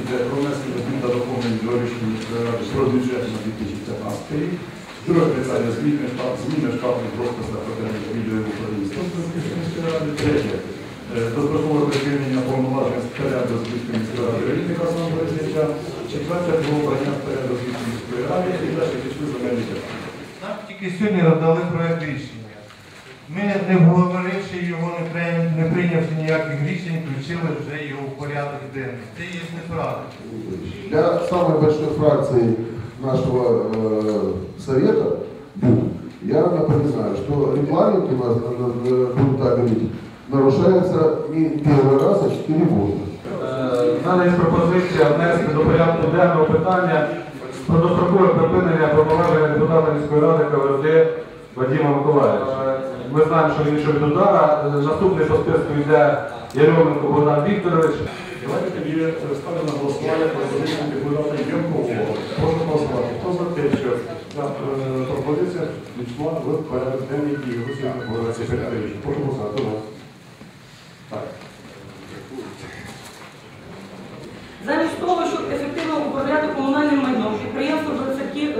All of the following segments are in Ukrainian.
йде про внесення змін та доповнень до рішення про бюджет на 2015 рік. Друге питання зміни штат, зміни штатних розписів потрібних відділів управління Стопської міської ради. Третє. е, Дострокове припинення повноважень до Збільської міської ради Рівника самовизнання. Четверте про обрання до Збільської міської ради і далі пішли земельні питання. Нам тільки сьогодні роздали проект рішення. Ми, не обговоривши його, не, прийня- не прийнявши ніяких рішень, включили вже його в порядок денний. Це є неправда. Для самой большой фракции нашего э, совета, я напоминаю, что регламент у нас, э, э, будем так говорить, нарушается не первый раз, а четыре года. Е, В мене є пропозиція внести до порядку денного питання про дострокове припинення повноваження депутата міської ради КВРД Вадима Миколаївича. Е, Ми знаємо, що він йшов від удара. Е, Наступний по списку йде Яременко Богдан Вікторович. Давайте тоді е, ставимо на голосування пропозицію депутата Янкового. Прошу голосувати. Хто за те, що за е, пропозиція війшла в порядок денний і висновок Володимира Петровича? Прошу голосувати. Так. Замість того, щоб ефективно управляти комунальним майном, підприємство «Велосипедів»,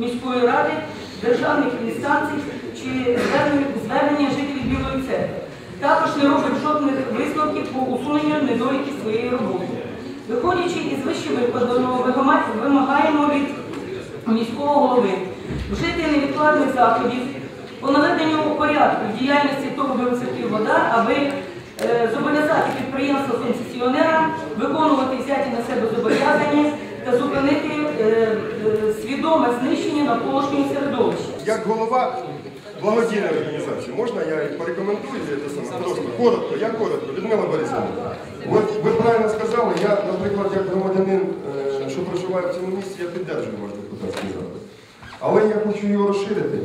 міської ради, державних інстанцій чи звернення, жителів Білої церкви. Також не робить жодних висновків по усуненню недоліків своєї роботи. Виходячи із вище викладеного, вимагаємо від міського голови вжити невідкладних заходів по наведенню порядку діяльності того велосипедів вода, аби е, зобов'язати підприємство концесіонера виконувати взяті на себе зобов'язання та зупинити е, е, свідоме знищення навколишнього середовища. Як голова благодійної організації, можна я порекомендую це саме? Просто коротко, я коротко, Людмила Борисівна. От ви правильно сказали, я, наприклад, як громадянин, е, що проживає в цьому місці, я піддержую ваш депутатський запит. Але я хочу його розширити.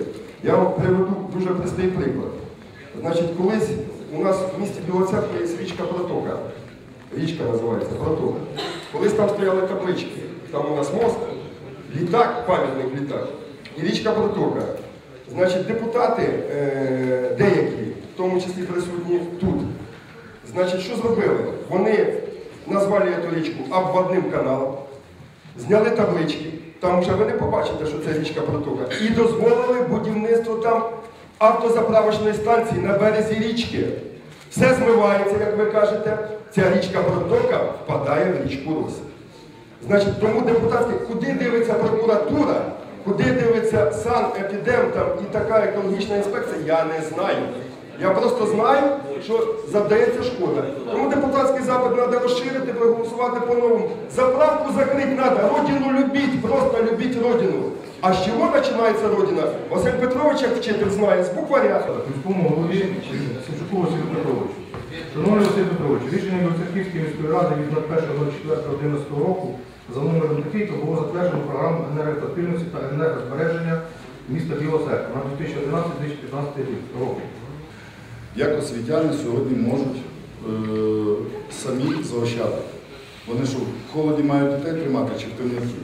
Я вам приведу дуже простий приклад. Значить, колись у нас в місті Біла Церква є річка Протока. Річка називається Протока. Колись там стояли таблички, там у нас мост, літак, пам'ятник літак, і річка Протока. Значить, депутати е, деякі, в тому числі присутні тут, значить, що зробили? Вони назвали цю річку обводним каналом, зняли таблички, там вже ви не побачите, що це річка Протока, і дозволили будівництво там автозаправочної станції на березі річки. Все змивається, як ви кажете, ця річка Протока впадає в річку Русь. Значить, тому депутатські, куди дивиться прокуратура, куди дивиться санепідем там і така екологічна інспекція, я не знаю. Я просто знаю, що завдається шкода. Тому депутатський запит треба розширити, проголосувати по-новому. Заправку закрити треба, родину любіть, просто любіть родину. А з чого починається родина? Василь Петрович, як вчитель знає, з букваря. Міському голові Петрович, рішення Білоцерківської міської ради від 01.04.11 року за номером такий, то було затверджено програму енергоефективності та енергозбереження міста Білоцерква на 2011-2015 рік року. Як освітяни сьогодні можуть е, самі заощадити? Вони що, в холоді мають дітей тримати чи в темноті?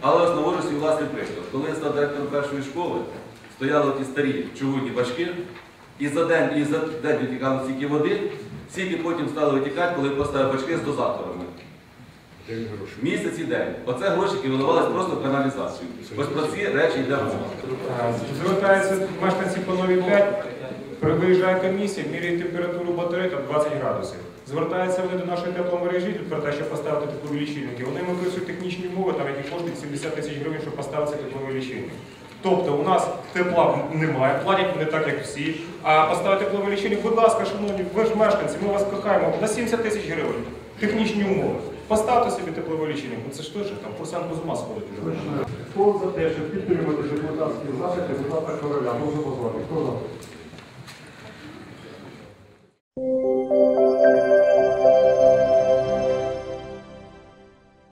Але ось наводжу свій власний приклад. Коли я став директором першої школи, стояли ті старі чугунні бачки, і за день, і за день витікало стільки води, стільки потім стали витікати, коли поставили бачки з дозаторами. Місяць і день. Оце гроші, які виливалися просто в каналізацію. Ось про ці речі йде мова. Звертаються мешканці по новій 5, виїжджає комісія, міряє температуру батареї там 20 градусів. Звертаються вони до нашої тепломережі про те, щоб поставити теплові лічильники. Вони використовують технічні умови, там які коштують 70 тисяч гривень, щоб поставити цей тепловий лічильник. Тобто у нас тепла немає, платять не так, як всі. А поставити тепловий будь ласка, шановні, ви ж мешканці, ми вас кохаємо на 70 тисяч гривень. Технічні умови. Поставте собі тепловий лічильник. Ну це ж теж там курсант з ума сходить. Хто за те, щоб підтримати депутатські запит депутата Короля? Прошу позвати.